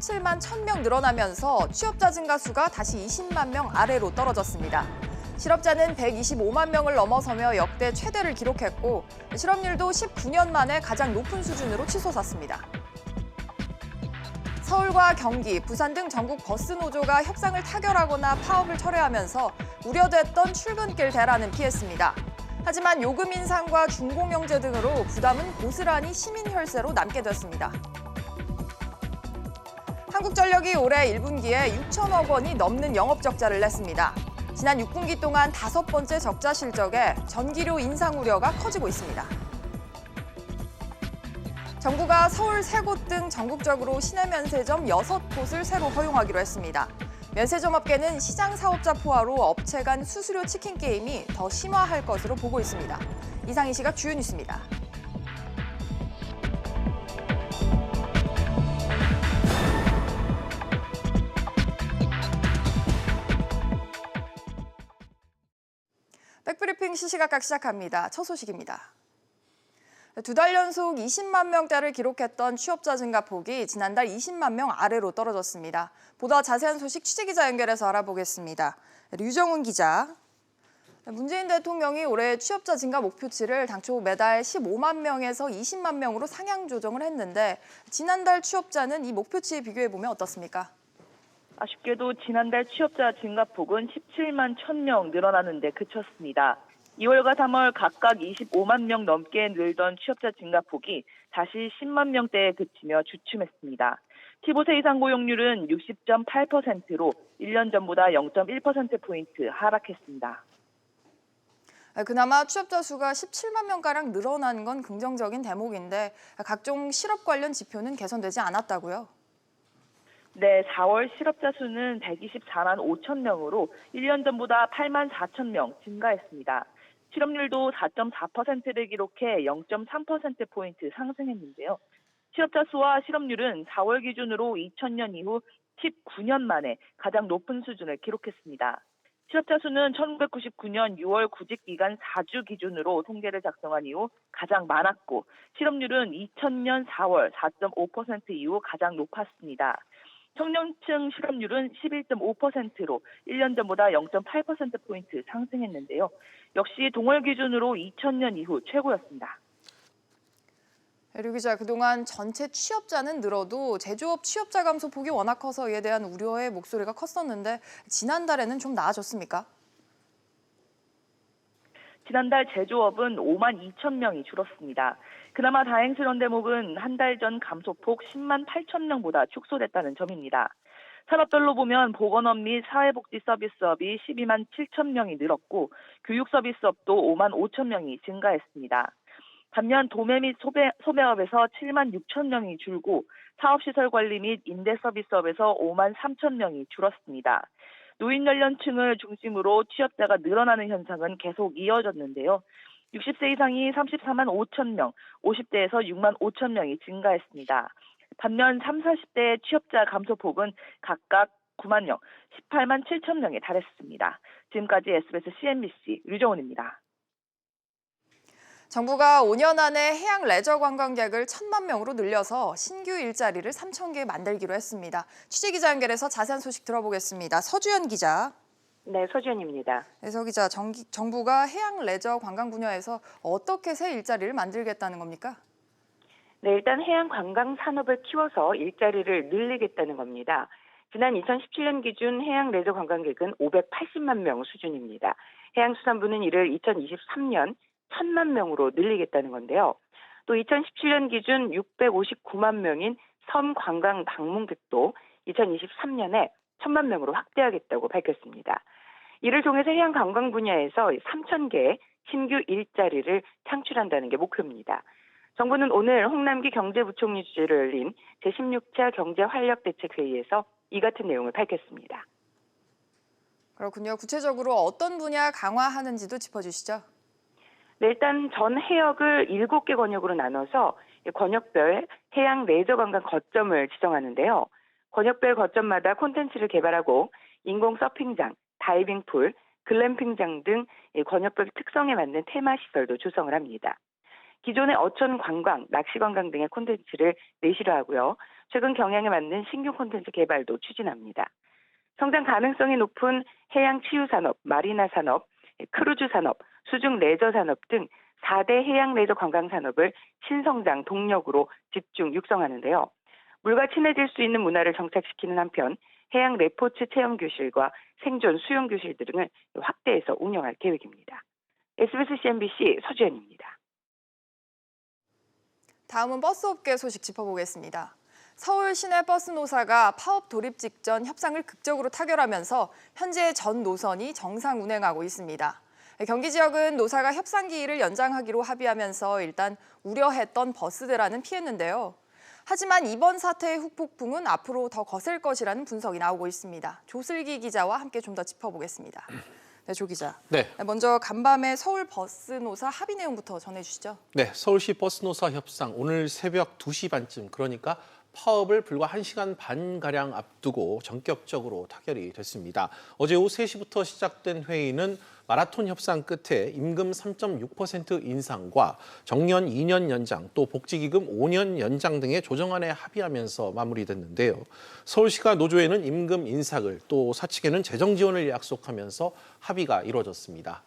17만 1000명 늘어나면서 취업자 증가 수가 다시 20만 명 아래로 떨어졌습니다. 실업자는 125만 명을 넘어서며 역대 최대를 기록했고 실업률도 19년 만에 가장 높은 수준으로 치솟았습니다. 서울과 경기, 부산 등 전국 버스 노조가 협상을 타결하거나 파업을 철회하면서 우려됐던 출근길 대란은 피했습니다. 하지만 요금 인상과 중공영제 등으로 부담은 고스란히 시민 혈세로 남게 됐습니다. 한국전력이 올해 1분기에 6천억 원이 넘는 영업 적자를 냈습니다. 지난 6분기 동안 다섯 번째 적자 실적에 전기료 인상 우려가 커지고 있습니다. 정부가 서울 세 곳 등 전국적으로 시내 면세점 여섯 곳을 새로 허용하기로 했습니다. 면세점 업계는 시장 사업자 포화로 업체 간 수수료 치킨 게임이 더 심화할 것으로 보고 있습니다. 이상 이 시각 주요 뉴스입니다. 시시각각 시작합니다. 첫 소식입니다. 두 달 연속 20만 명대를 기록했던 취업자 증가 폭이 지난달 20만 명 아래로 떨어졌습니다. 보다 자세한 소식 취재기자 연결해서 알아보겠습니다. 류정훈 기자. 문재인 대통령이 올해 취업자 증가 목표치를 당초 매달 15만 명에서 20만 명으로 상향 조정을 했는데 지난달 취업자는 이 목표치에 비교해 보면 어떻습니까? 아쉽게도 지난달 취업자 증가폭은 17만 1000명 늘어나는데 그쳤습니다. 2월과 3월 각각 25만 명 넘게 늘던 취업자 증가폭이 다시 10만 명대에 그치며 주춤했습니다. 15세 이상 고용률은 60.8%로 1년 전보다 0.1%포인트 하락했습니다. 그나마 취업자 수가 17만 명가량 늘어난 건 긍정적인 대목인데 각종 실업 관련 지표는 개선되지 않았다고요? 네, 4월 실업자 수는 124만 5천 명으로 1년 전보다 8만 4천 명 증가했습니다. 실업률도 4.4%를 기록해 0.3%포인트 상승했는데요. 실업자 수와 실업률은 4월 기준으로 2000년 이후 19년 만에 가장 높은 수준을 기록했습니다. 실업자 수는 1999년 6월 구직 기간 4주 기준으로 통계를 작성한 이후 가장 많았고 실업률은 2000년 4월 4.5% 이후 가장 높았습니다. 청년층 실업률은 11.5%로 1년 전보다 0.8%포인트 상승했는데요. 역시 동월 기준으로 2000년 이후 최고였습니다. 류 기자, 그동안 전체 취업자는 늘어도 제조업 취업자 감소 폭이 워낙 커서 이에 대한 우려의 목소리가 컸었는데 지난달에는 좀 나아졌습니까? 지난달 제조업은 5만 2천 명이 줄었습니다. 그나마 다행스러운 대목은 한 달 전 감소폭 10만 8천 명보다 축소됐다는 점입니다. 산업별로 보면 보건업 및 사회복지 서비스업이 12만 7천 명이 늘었고 교육 서비스업도 5만 5천 명이 증가했습니다. 반면 도매 및 소매, 소매업에서 7만 6천 명이 줄고 사업시설 관리 및 임대 서비스업에서 5만 3천 명이 줄었습니다. 노인 연령층을 중심으로 취업자가 늘어나는 현상은 계속 이어졌는데요. 60세 이상이 34만 5천 명, 50대에서 6만 5천 명이 증가했습니다. 반면 3, 40대의 취업자 감소폭은 각각 9만 명, 18만 7천 명에 달했습니다. 지금까지 SBS CNBC 류정훈입니다. 정부가 5년 안에 해양 레저 관광객을 1천만 명으로 늘려서 신규 일자리를 3천 개 만들기로 했습니다. 취재 기자 연결해서 자세한 소식 들어보겠습니다. 서주현 기자. 네, 서주현입니다. 네, 서 기자, 정, 정부가 해양 레저 관광 분야에서 어떻게 새 일자리를 만들겠다는 겁니까? 네, 일단 해양 관광 산업을 키워서 일자리를 늘리겠다는 겁니다. 지난 2017년 기준 해양 레저 관광객은 580만 명 수준입니다. 해양수산부는 이를 2023년 1000만 명으로 늘리겠다는 건데요. 또 2017년 기준 659만 명인 섬 관광 방문객도 2023년에 1000만 명으로 확대하겠다고 밝혔습니다. 이를 통해서 해양 관광 분야에서 3,000개의 신규 일자리를 창출한다는 게 목표입니다. 정부는 오늘 홍남기 경제부총리 주재로 열린 제16차 경제활력대책회의에서 이 같은 내용을 밝혔습니다. 그렇군요. 구체적으로 어떤 분야 강화하는지도 짚어주시죠. 네, 일단 전 해역을 7개 권역으로 나눠서 권역별 해양 레저 관광 거점을 지정하는데요. 권역별 거점마다 콘텐츠를 개발하고 인공 서핑장, 다이빙 풀, 글램핑장 등 권역별 특성에 맞는 테마 시설도 조성을 합니다. 기존의 어촌 관광, 낚시 관광 등의 콘텐츠를 내실화 하고요. 최근 경향에 맞는 신규 콘텐츠 개발도 추진합니다. 성장 가능성이 높은 해양 치유 산업, 마리나 산업, 크루즈 산업, 수중 레저 산업 등 4대 해양 레저 관광 산업을 신성장 동력으로 집중 육성하는데요. 물과 친해질 수 있는 문화를 정착시키는 한편 해양 레포츠 체험 교실과 생존 수영 교실 등을 확대해서 운영할 계획입니다. SBS CNBC 서주연입니다. 다음은 버스 업계 소식 짚어보겠습니다. 서울 시내 버스 노사가 파업 돌입 직전 협상을 극적으로 타결하면서 현재 전 노선이 정상 운행하고 있습니다. 경기 지역은 노사가 협상 기일을 연장하기로 합의하면서 일단 우려했던 버스대라는 피했는데요. 하지만 이번 사태의 후폭풍은 앞으로 더 거셀 것이라는 분석이 나오고 있습니다. 조슬기 기자와 함께 좀 더 짚어보겠습니다. 네, 조 기자. 네, 먼저 간밤에 서울 버스 노사 합의 내용부터 전해주시죠. 네, 서울시 버스노사 협상 오늘 새벽 2시 반쯤 그러니까 파업을 불과 1시간 반 가량 앞두고 전격적으로 타결이 됐습니다. 어제 오후 3시부터 시작된 회의는 마라톤 협상 끝에 임금 3.6% 인상과 정년 2년 연장 또 복지기금 5년 연장 등의 조정안에 합의하면서 마무리됐는데요. 서울시가 노조에는 임금 인상을 또 사측에는 재정 지원을 약속하면서 합의가 이루어졌습니다.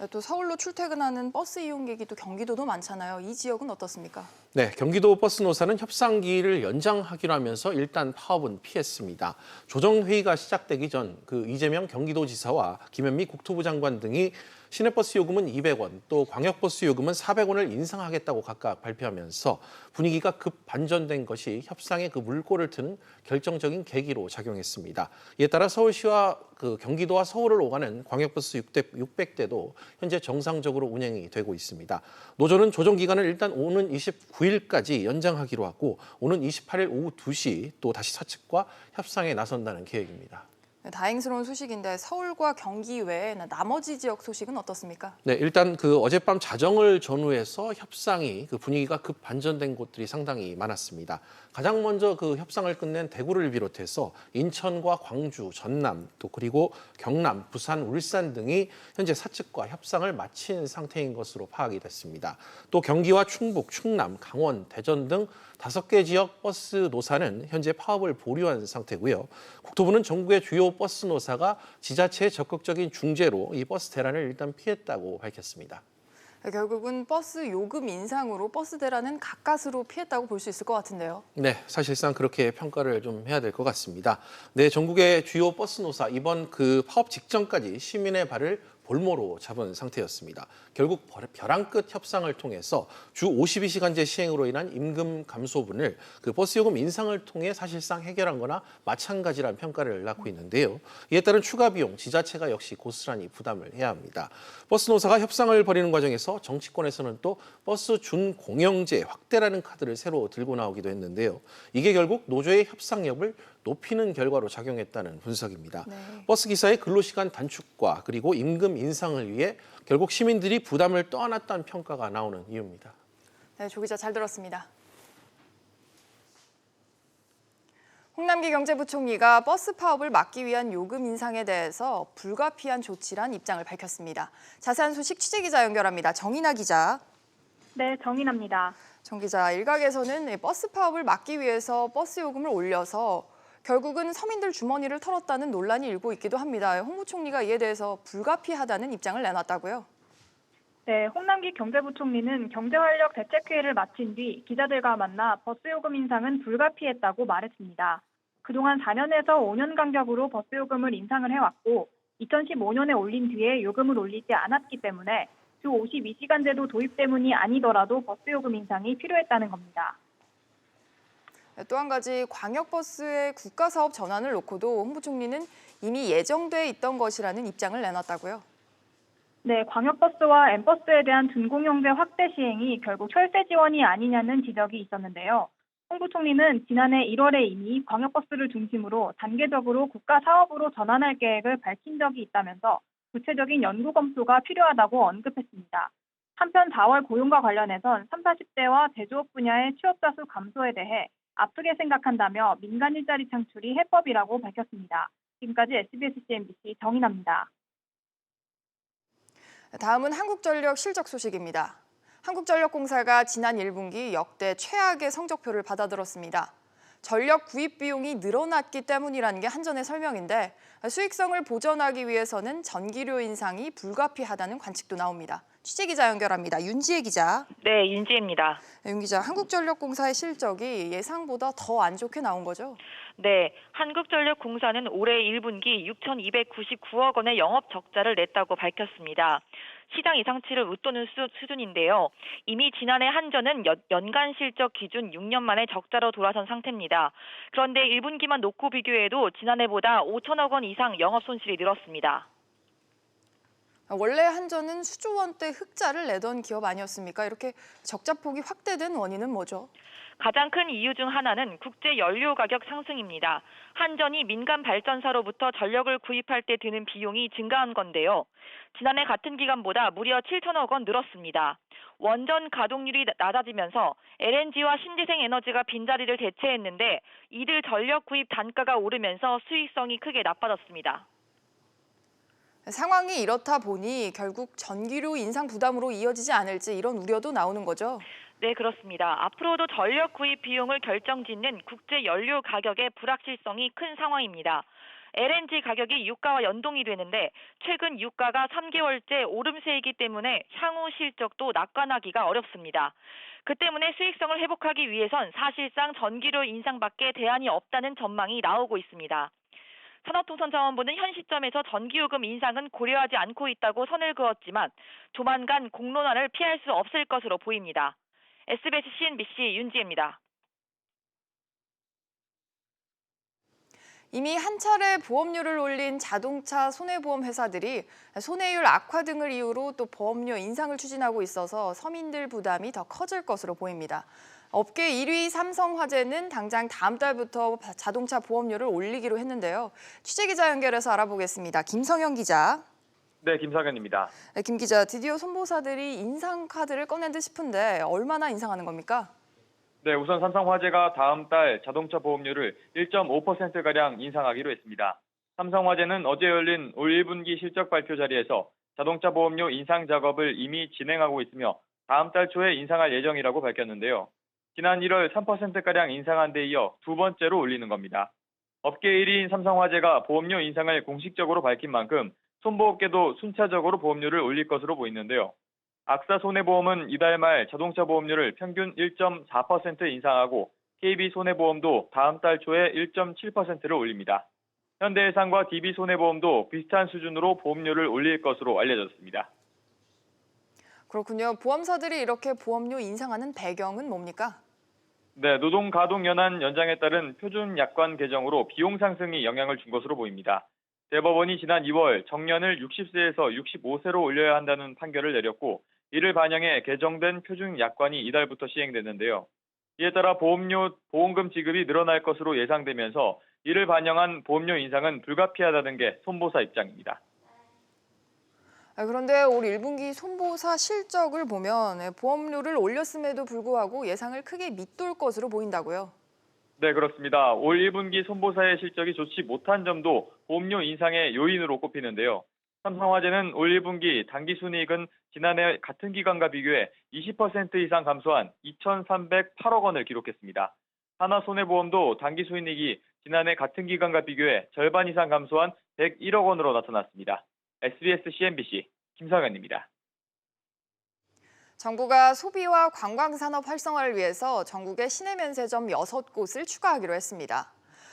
네, 또 서울로 출퇴근하는 버스 이용객이 또 경기도도 많잖아요. 이 지역은 어떻습니까? 네, 경기도 버스 노사는 협상기일을 연장하기로 하면서 일단 파업은 피했습니다. 조정회의가 시작되기 전 그 이재명 경기도지사와 김현미 국토부 장관 등이 시내버스 요금은 200원, 또 광역버스 요금은 400원을 인상하겠다고 각각 발표하면서 분위기가 급 반전된 것이 협상의 그 물꼬를 트는 결정적인 계기로 작용했습니다. 이에 따라 서울시와 그 경기도와 서울을 오가는 광역버스 600, 600대도 현재 정상적으로 운행이 되고 있습니다. 노조는 조정 기간을 일단 오는 29일까지 연장하기로 하고 오는 28일 오후 2시 또 다시 사측과 협상에 나선다는 계획입니다. 네, 다행스러운 소식인데 서울과 경기 외에 나머지 지역 소식은 어떻습니까? 네, 일단 그 어젯밤 자정을 전후해서 협상이 그 분위기가 급 반전된 곳들이 상당히 많았습니다. 가장 먼저 그 협상을 끝낸 대구를 비롯해서 인천과 광주, 전남, 또 그리고 경남, 부산, 울산 등이 현재 사측과 협상을 마친 상태인 것으로 파악이 됐습니다. 또 경기와 충북, 충남, 강원, 대전 등 다섯 개 지역 버스 노사는 현재 파업을 보류한 상태고요. 국토부는 전국의 주요 버스 노사가 지자체의 적극적인 중재로 이 버스 대란을 일단 피했다고 밝혔습니다. 네, 결국은 버스 요금 인상으로 버스 대란은 가까스로 피했다고 볼 수 있을 것 같은데요. 네, 사실상 그렇게 평가를 좀 해야 될 것 같습니다. 네, 전국의 주요 버스 노사 이번 그 파업 직전까지 시민의 발을 볼모로 잡은 상태였습니다. 결국 벼랑 끝 협상을 통해서 주 52시간제 시행으로 인한 임금 감소분을 그 버스 요금 인상을 통해 사실상 해결한 거나 마찬가지라는 평가를 낳고 있는데요. 이에 따른 추가 비용 지자체가 역시 고스란히 부담을 해야 합니다. 버스 노사가 협상을 벌이는 과정에서 정치권에서는 또 버스 준공영제 확대라는 카드를 새로 들고 나오기도 했는데요. 이게 결국 노조의 협상력을 높이는 결과로 작용했다는 분석입니다. 네. 버스 기사의 근로시간 단축과 그리고 임금 인상을 위해 결국 시민들이 부담을 떠안았다는 평가가 나오는 이유입니다. 네, 조 기자 잘 들었습니다. 홍남기 경제부총리가 버스 파업을 막기 위한 요금 인상에 대해서 불가피한 조치란 입장을 밝혔습니다. 자세한 소식 취재 기자 연결합니다. 정인아 기자. 네, 정인합니다. 정 기자, 일각에서는 버스 파업을 막기 위해서 버스 요금을 올려서 결국은 서민들 주머니를 털었다는 논란이 일고 있기도 합니다. 홍 부총리가 이에 대해서 불가피하다는 입장을 내놨다고요. 네, 홍남기 경제부총리는 경제활력 대책회의를 마친 뒤 기자들과 만나 버스 요금 인상은 불가피했다고 말했습니다. 그동안 4년에서 5년 간격으로 버스 요금을 인상을 해왔고 2015년에 올린 뒤에 요금을 올리지 않았기 때문에 주 52시간제도 도입 때문이 아니더라도 버스 요금 인상이 필요했다는 겁니다. 네, 또한 가지 광역버스의 국가사업 전환을 놓고도 홍 부총리는 이미 예정돼 있던 것이라는 입장을 내놨다고요. 네, 광역버스와 엠버스에 대한 준공영제 확대 시행이 결국 철새 지원이 아니냐는 지적이 있었는데요. 홍 부총리는 지난해 1월에 이미 광역버스를 중심으로 단계적으로 국가 사업으로 전환할 계획을 밝힌 적이 있다면서 구체적인 연구 검토가 필요하다고 언급했습니다. 한편 4월 고용과 관련해선 3, 40대와 제조업 분야의 취업자 수 감소에 대해 아프게 생각한다며 민간 일자리 창출이 해법이라고 밝혔습니다. 지금까지 SBS CNBC 정인합니다. 다음은 한국전력 실적 소식입니다. 한국전력공사가 지난 1분기 역대 최악의 성적표를 받아들었습니다. 전력 구입 비용이 늘어났기 때문이라는 게 한전의 설명인데 수익성을 보전하기 위해서는 전기료 인상이 불가피하다는 관측도 나옵니다. 취재 기자 연결합니다. 윤지혜 기자. 네, 윤지혜입니다. 윤 기자, 한국전력공사의 실적이 예상보다 더 안 좋게 나온 거죠? 네, 한국전력공사는 올해 1분기 6,299억 원의 영업 적자를 냈다고 밝혔습니다. 시장 예상치를 웃도는 수, 수준인데요. 이미 지난해 한전은 연, 연간 실적 기준 6년 만에 적자로 돌아선 상태입니다. 그런데 1분기만 놓고 비교해도 지난해보다 5천억 원 이상 영업 손실이 늘었습니다. 원래 한전은 수조 원대 흑자를 내던 기업 아니었습니까? 이렇게 적자 폭이 확대된 원인은 뭐죠? 가장 큰 이유 중 하나는 국제 연료 가격 상승입니다. 한전이 민간 발전사로부터 전력을 구입할 때 드는 비용이 증가한 건데요. 지난해 같은 기간보다 무려 7천억 원 늘었습니다. 원전 가동률이 나- 낮아지면서 LNG와 신재생 에너지가 빈자리를 대체했는데 이들 전력 구입 단가가 오르면서 수익성이 크게 나빠졌습니다. 상황이 이렇다 보니 결국 전기료 인상 부담으로 이어지지 않을지 이런 우려도 나오는 거죠. 네, 그렇습니다. 앞으로도 전력 구입 비용을 결정짓는 국제 연료 가격의 불확실성이 큰 상황입니다. LNG 가격이 유가와 연동이 되는데 최근 유가가 3개월째 오름세이기 때문에 향후 실적도 낙관하기가 어렵습니다. 그 때문에 수익성을 회복하기 위해선 사실상 전기료 인상밖에 대안이 없다는 전망이 나오고 있습니다. 산업통상자원부는 현 시점에서 전기요금 인상은 고려하지 않고 있다고 선을 그었지만 조만간 공론화를 피할 수 없을 것으로 보입니다. SBS CNBC 윤지혜입니다. 이미 한 차례 보험료를 올린 자동차 손해보험 회사들이 손해율 악화 등을 이유로 또 보험료 인상을 추진하고 있어서 서민들 부담이 더 커질 것으로 보입니다. 업계 1위 삼성화재는 당장 다음 달부터 자동차 보험료를 올리기로 했는데요. 취재 기자 연결해서 알아보겠습니다. 김성현 기자. 네, 김상현입니다. 네, 김 기자, 드디어 손보사들이 인상 카드를 꺼낸 듯 싶은데 얼마나 인상하는 겁니까? 네, 우선 삼성화재가 다음 달 자동차 보험료를 1.5%가량 인상하기로 했습니다. 삼성화재는 어제 열린 올 1분기 실적 발표 자리에서 자동차 보험료 인상 작업을 이미 진행하고 있으며 다음 달 초에 인상할 예정이라고 밝혔는데요. 지난 1월 3%가량 인상한 데 이어 두 번째로 올리는 겁니다. 업계 1위인 삼성화재가 보험료 인상을 공식적으로 밝힌 만큼 손보업계도 순차적으로 보험료를 올릴 것으로 보이는데요. 악사 손해보험은 이달 말 자동차 보험료를 평균 1.4% 인상하고 KB 손해보험도 다음 달 초에 1.7%를 올립니다. 현대해상과 DB 손해보험도 비슷한 수준으로 보험료를 올릴 것으로 알려졌습니다. 그렇군요. 보험사들이 이렇게 보험료 인상하는 배경은 뭡니까? 네, 노동 가동 연한 연장에 따른 표준 약관 개정으로 비용 상승이 영향을 준 것으로 보입니다. 대법원이 지난 2월 정년을 60세에서 65세로 올려야 한다는 판결을 내렸고 이를 반영해 개정된 표준 약관이 이달부터 시행됐는데요. 이에 따라 보험료 보험금 지급이 늘어날 것으로 예상되면서 이를 반영한 보험료 인상은 불가피하다는 게 손보사 입장입니다. 아, 그런데 올 1분기 손보사 실적을 보면 예, 보험료를 올렸음에도 불구하고 예상을 크게 밑돌 것으로 보인다고요. 네, 그렇습니다. 올 1분기 손보사의 실적이 좋지 못한 점도 보험료 인상의 요인으로 꼽히는데요. 삼성화재는 올 1분기 당기순이익은 지난해 같은 기간과 비교해 20% 이상 감소한 2,308억 원을 기록했습니다. 하나손해보험도 당기순이익이 지난해 같은 기간과 비교해 절반 이상 감소한 101억 원으로 나타났습니다. SBS CNBC 김상현입니다. 정부가 소비와 관광 산업 활성화를 위해서 전국에 시내 면세점 6곳을 추가하기로 했습니다.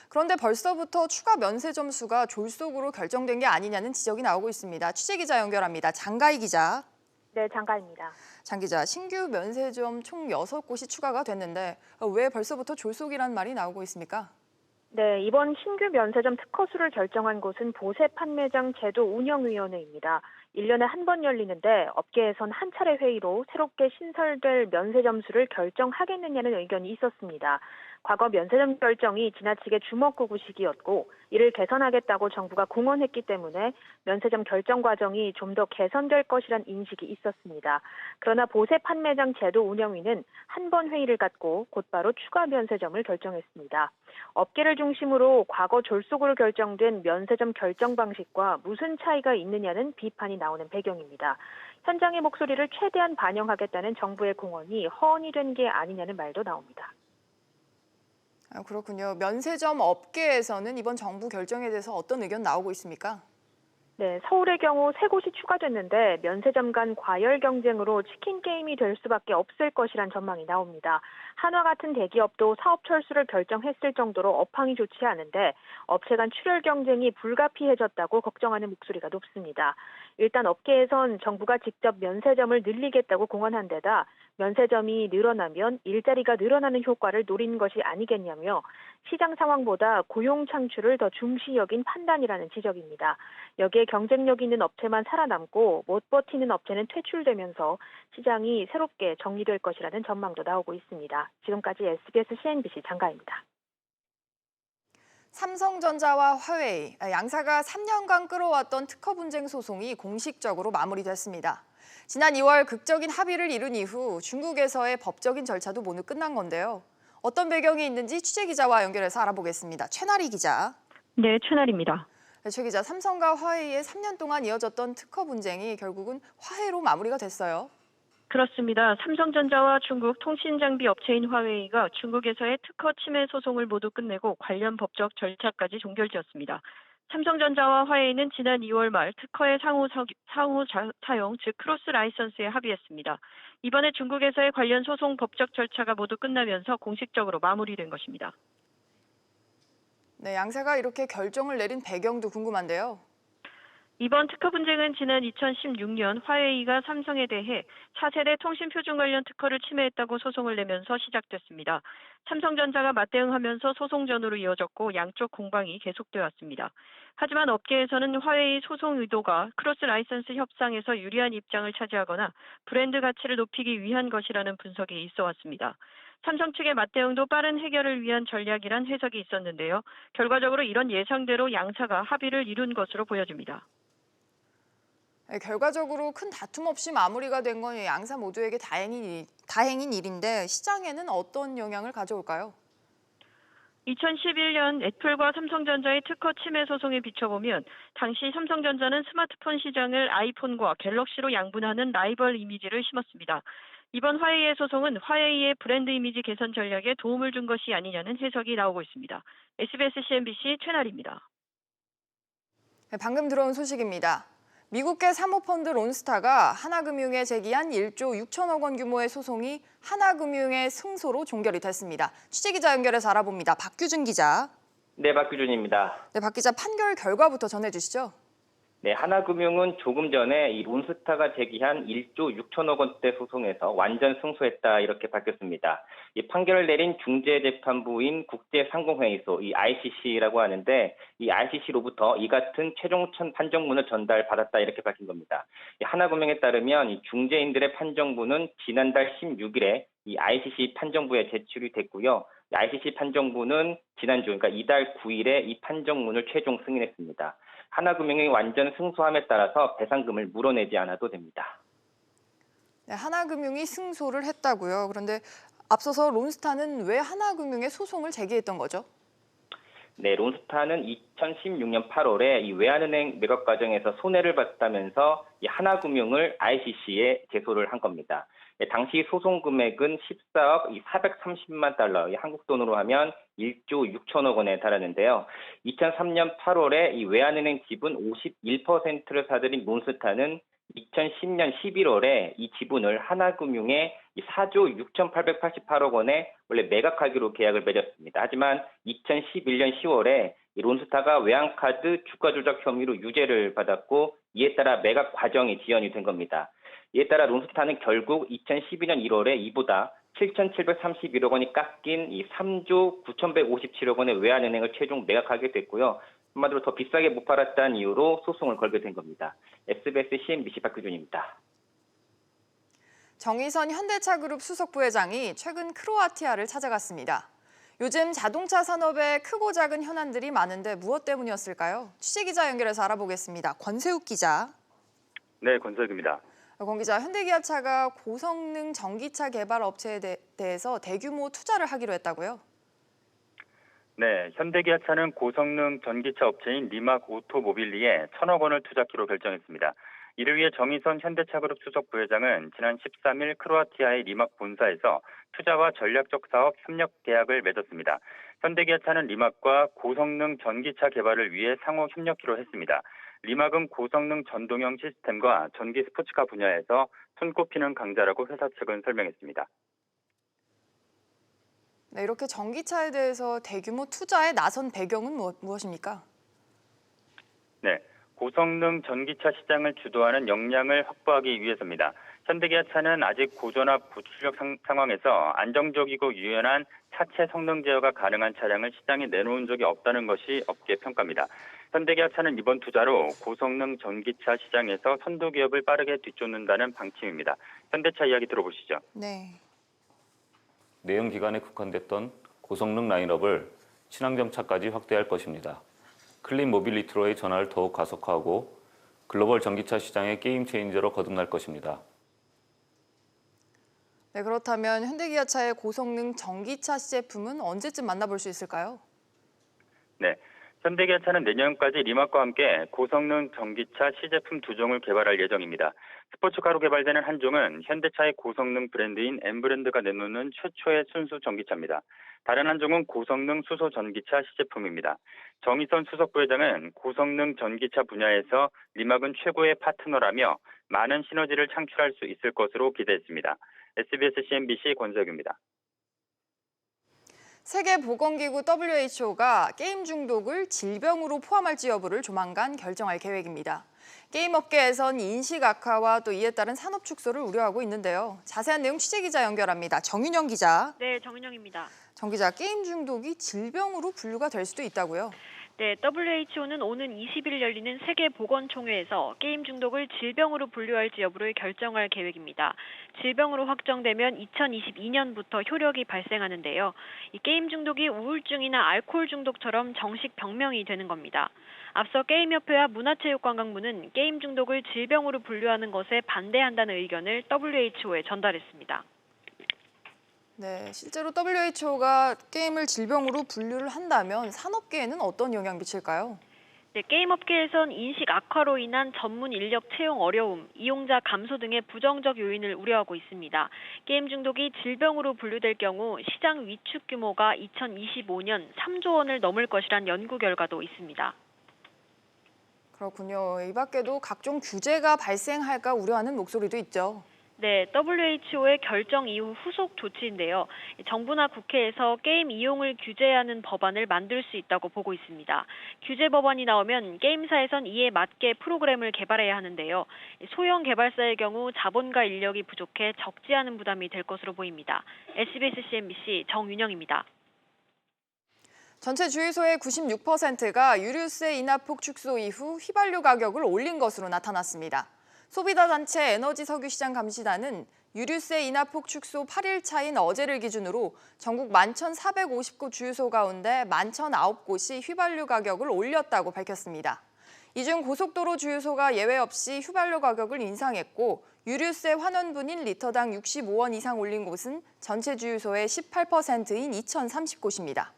그런데 벌써부터 추가 면세 점 수가 졸속으로 결정된 게 아니냐는 지적이 나오고 있습니다. 취재 기자 연결합니다. 장가희 기자. 네, 장가입니다. 장 기자, 신규 면세점 총 6곳이 추가가 됐는데 왜 벌써부터 졸속이라는 말이 나오고 있습니까? 네, 이번 신규 면세점 특허수를 결정한 곳은 보세 판매장 제도 운영위원회입니다. 1년에 한 번 열리는데 업계에선 한 차례 회의로 새롭게 신설될 면세점 수를 결정하겠느냐는 의견이 있었습니다. 과거 면세점 결정이 지나치게 주먹구구식이었고 이를 개선하겠다고 정부가 공언했기 때문에 면세점 결정 과정이 좀 더 개선될 것이란 인식이 있었습니다. 그러나 보세 판매장 제도 운영위는 한 번 회의를 갖고 곧바로 추가 면세점을 결정했습니다. 업계를 중심으로 과거 졸속으로 결정된 면세점 결정 방식과 무슨 차이가 있느냐는 비판이 나오는 배경입니다. 현장의 목소리를 최대한 반영하겠다는 정부의 공언이 허언이 된 게 아니냐는 말도 나옵니다. 아, 그렇군요. 면세점 업계에서는 이번 정부 결정에 대해서 어떤 의견 나오고 있습니까? 네, 서울의 경우 세 곳이 추가됐는데 면세점 간 과열 경쟁으로 치킨 게임이 될 수밖에 없을 것이란 전망이 나옵니다. 한화 같은 대기업도 사업 철수를 결정했을 정도로 업황이 좋지 않은데 업체 간 출혈 경쟁이 불가피해졌다고 걱정하는 목소리가 높습니다. 일단 업계에선 정부가 직접 면세점을 늘리겠다고 공언한 데다 면세점이 늘어나면 일자리가 늘어나는 효과를 노린 것이 아니겠냐며 시장 상황보다 고용 창출을 더 중시 여긴 판단이라는 지적입니다. 여기에 경쟁력 있는 업체만 살아남고 못 버티는 업체는 퇴출되면서 시장이 새롭게 정리될 것이라는 전망도 나오고 있습니다. 지금까지 SBS CNBC 장가입니다. 삼성전자와 화웨이, 아, 양사가 3년간 끌어왔던 특허 분쟁 소송이 공식적으로 마무리됐습니다. 지난 2월 극적인 합의를 이룬 이후 중국에서의 법적인 절차도 모두 끝난 건데요. 어떤 배경이 있는지 취재 기자와 연결해서 알아보겠습니다. 최나리 기자. 네, 최날입니다. 네, 최 기자, 삼성과 화웨이의 3년 동안 이어졌던 특허 분쟁이 결국은 화해로 마무리가 됐어요. 그렇습니다. 삼성전자와 중국 통신장비 업체인 화웨이가 중국에서의 특허 침해 소송을 모두 끝내고 관련 법적 절차까지 종결지었습니다. 삼성전자와 화웨이는 지난 2월 말 특허의 상호, 사, 상호 자- 사용, 즉 크로스 라이선스에 합의했습니다. 이번에 중국에서의 관련 소송 법적 절차가 모두 끝나면서 공식적으로 마무리된 것입니다. 네, 양사가 이렇게 결정을 내린 배경도 궁금한데요. 이번 특허 분쟁은 지난 2016년 화웨이가 삼성에 대해 4세대 통신 표준 관련 특허를 침해했다고 소송을 내면서 시작됐습니다. 삼성전자가 맞대응하면서 소송전으로 이어졌고 양쪽 공방이 계속돼 왔습니다. 하지만 업계에서는 화웨이 소송 의도가 크로스 라이선스 협상에서 유리한 입장을 차지하거나 브랜드 가치를 높이기 위한 것이라는 분석이 있어 왔습니다. 삼성 측의 맞대응도 빠른 해결을 위한 전략이란 해석이 있었는데요. 결과적으로 이런 예상대로 양사가 합의를 이룬 것으로 보여집니다. 네, 결과적으로 큰 다툼 없이 마무리가 된 건 양사 모두에게 다행인, 일- 다행인 일인데 시장에는 어떤 영향을 가져올까요? 2011년 애플과 삼성전자의 특허 침해 소송에 비춰보면 당시 삼성전자는 스마트폰 시장을 아이폰과 갤럭시로 양분하는 라이벌 이미지를 심었습니다. 이번 화웨이의 소송은 화웨이의 브랜드 이미지 개선 전략에 도움을 준 것이 아니냐는 해석이 나오고 있습니다. SBS CNBC 최나리입니다. 네, 방금 들어온 소식입니다. 미국계 사모펀드 론스타가 하나금융에 제기한 1조 6천억 원 규모의 소송이 하나금융의 승소로 종결이 됐습니다. 취재기자 연결해서 알아봅니다. 박규준 기자. 네, 박규준입니다. 네, 박 기자 판결 결과부터 전해주시죠. 네, 하나금융은 조금 전에 이 론스타가 제기한 1조 6천억 원대 소송에서 완전 승소했다 이렇게 밝혔습니다. 이 판결을 내린 중재재판부인 국제상공회의소 이 ICC라고 하는데 이 ICC로부터 이 같은 최종 천 판정문을 전달받았다 이렇게 밝힌 겁니다. 이 하나금융에 따르면 이 중재인들의 판정문은 지난달 16일에 이 ICC 판정부에 제출이 됐고요. 이 ICC 판정부는 지난주 그러니까 이달 9일에 이 판정문을 최종 승인했습니다. 하나금융이 완전 승소함에 따라서 배상금을 물어내지 않아도 됩니다. 네, 하나금융이 승소를 했다고요. 그런데 앞서서 론스타는 왜 하나금융에 소송을 제기했던 거죠? 네, 론스타는 2016년 8월에 이 외환은행 매각 과정에서 손해를 봤다면서 이 하나금융을 ICC에 제소를 한 겁니다. 예, 당시 소송 금액은 14억 이 430만 달러, 이 한국 돈으로 하면 1조 6천억 원에 달하는데요. 2003년 8월에 이 외환은행 지분 51%를 사들인 론스타는 2010년 11월에 이 지분을 하나금융에 이 4조 6,888억 원에 원래 매각하기로 계약을 맺었습니다. 하지만 2011년 10월에 이 론스타가 외환카드 주가 조작 혐의로 유죄를 받았고 이에 따라 매각 과정이 지연이 된 겁니다. 이에 따라 론스타는 결국 2012년 1월에 이보다 7,731억 원이 깎인 이 3조 9,157억 원의 외환은행을 최종 매각하게 됐고요. 한마디로 더 비싸게 못 팔았다는 이유로 소송을 걸게 된 겁니다. SBS CNBC 박규준입니다. 정의선 현대차그룹 수석 부회장이 최근 크로아티아를 찾아갔습니다. 요즘 자동차 산업에 크고 작은 현안들이 많은데 무엇 때문이었을까요? 취재기자 연결해서 알아보겠습니다. 권세욱 기자. 네, 권석입니다. 권 기자, 현대기아차가 고성능 전기차 개발 업체에 대, 대해서 대규모 투자를 하기로 했다고요? 네, 현대기아차는 고성능 전기차 업체인 리막 오토모빌리에 천억 원을 투자키로 결정했습니다. 이를 위해 정의선 현대차그룹 수석 부회장은 지난 13일 크로아티아의 리막 본사에서 투자와 전략적 사업 협력 계약을 맺었습니다. 현대기아차는 리막과 고성능 전기차 개발을 위해 상호 협력키로 했습니다. 리막은 고성능 전동형 시스템과 전기 스포츠카 분야에서 손꼽히는 강자라고 회사 측은 설명했습니다. 네, 이렇게 전기차에 대해서 대규모 투자에 나선 배경은 무엇, 무엇입니까? 네, 고성능 전기차 시장을 주도하는 역량을 확보하기 위해서입니다. 현대기아차는 아직 고전화 부출력 상, 상황에서 안정적이고 유연한 차체 성능 제어가 가능한 차량을 시장에 내놓은 적이 없다는 것이 업계 평가입니다. 현대기아차는 이번 투자로 고성능 전기차 시장에서 선도 기업을 빠르게 뒤쫓는다는 방침입니다. 현대차 이야기 들어보시죠. 네. 내연 기관에 국한됐던 고성능 라인업을 친환경차까지 확대할 것입니다. 클린 모빌리티로의 전환을 더욱 가속화하고 글로벌 전기차 시장의 게임 체인저로 거듭날 것입니다. 네, 그렇다면 현대기아차의 고성능 전기차 시제품은 언제쯤 만나볼 수 있을까요? 네. 현대기아차는 내년까지 리막과 함께 고성능 전기차 시제품 두 종을 개발할 예정입니다. 스포츠카로 개발되는 한 종은 현대차의 고성능 브랜드인 M브랜드가 내놓는 최초의 순수 전기차입니다. 다른 한 종은 고성능 수소 전기차 시제품입니다. 정의선 수석 부회장은 고성능 전기차 분야에서 리막은 최고의 파트너라며 많은 시너지를 창출할 수 있을 것으로 기대했습니다. SBS CNBC 권석입니다. 세계보건기구 WHO가 게임 중독을 질병으로 포함할지 여부를 조만간 결정할 계획입니다. 게임 업계에선 인식 악화와 또 이에 따른 산업 축소를 우려하고 있는데요. 자세한 내용 취재기자 연결합니다. 정윤영 기자. 네, 정은영입니다. 정 기자, 게임 중독이 질병으로 분류가 될 수도 있다고요? 네, WHO는 오는 20일 열리는 세계보건총회에서 게임 중독을 질병으로 분류할지 여부를 결정할 계획입니다. 질병으로 확정되면 2022년부터 효력이 발생하는데요. 이 게임 중독이 우울증이나 알코올 중독처럼 정식 병명이 되는 겁니다. 앞서 게임협회와 문화체육관광부는 게임 중독을 질병으로 분류하는 것에 반대한다는 의견을 WHO에 전달했습니다. 네, 실제로 WHO가 게임을 질병으로 분류를 한다면 산업계에는 어떤 영향 미칠까요? 네, 게임 업계에선 인식 악화로 인한 전문 인력 채용 어려움, 이용자 감소 등의 부정적 요인을 우려하고 있습니다. 게임 중독이 질병으로 분류될 경우 시장 위축 규모가 2025년 3조 원을 넘을 것이란 연구 결과도 있습니다. 그렇군요. 이 밖에도 각종 규제가 발생할까 우려하는 목소리도 있죠. 네, WHO의 결정 이후 후속 조치인데요. 정부나 국회에서 게임 이용을 규제하는 법안을 만들 수 있다고 보고 있습니다. 규제 법안이 나오면 게임사에선 이에 맞게 프로그램을 개발해야 하는데요. 소형 개발사의 경우 자본과 인력이 부족해 적지 않은 부담이 될 것으로 보입니다. SBS CNBC 정윤영입니다. 전체 주유소의 96%가 유류세 인하폭 축소 이후 휘발유 가격을 올린 것으로 나타났습니다. 소비자 단체 에너지 석유 시장 감시단은 유류세 인하폭 축소 8일 차인 어제를 기준으로 전국 11,450곳 주유소 가운데 11,009곳이 휘발유 가격을 올렸다고 밝혔습니다. 이 중 고속도로 주유소가 예외 없이 휘발유 가격을 인상했고 유류세 환원분인 리터당 65원 이상 올린 곳은 전체 주유소의 18%인 2,030곳입니다.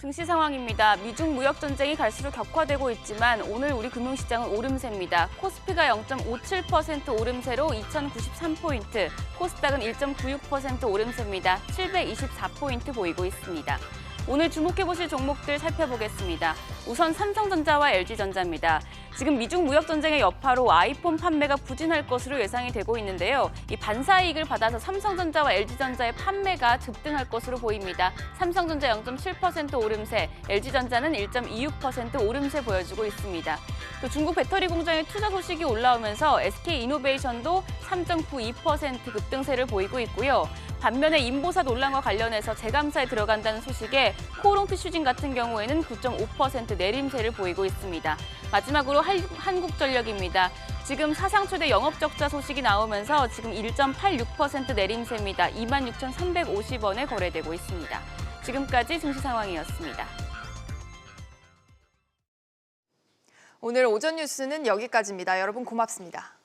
증시 상황입니다. 미중 무역 전쟁이 갈수록 격화되고 있지만 오늘 우리 금융시장은 오름세입니다. 코스피가 0.57% 오름세로 2,093포인트, 코스닥은 1.96% 오름세입니다. 724포인트 보이고 있습니다. 오늘 주목해보실 종목들 살펴보겠습니다. 우선 삼성전자와 LG전자입니다. 지금 미중 무역 전쟁의 여파로 아이폰 판매가 부진할 것으로 예상이 되고 있는데요. 이 반사 이익을 받아서 삼성전자와 LG전자의 판매가 급등할 것으로 보입니다. 삼성전자 0.7% 오름세, LG전자는 1.26% 오름세 보여주고 있습니다. 또 중국 배터리 공장의 투자 소식이 올라오면서 SK 이노베이션도 3.92% 급등세를 보이고 있고요. 반면에 인보사 논란과 관련해서 재감사에 들어간다는 소식에 코오롱 티슈진 같은 경우에는 9.5% 내림세를 보이고 있습니다. 마지막으로 한국전력입니다. 지금 사상 최대 영업적자 소식이 나오면서 지금 1.86% 내림세입니다. 26,350원에 거래되고 있습니다. 지금까지 증시 상황이었습니다. 오늘 오전 뉴스는 여기까지입니다. 여러분 고맙습니다.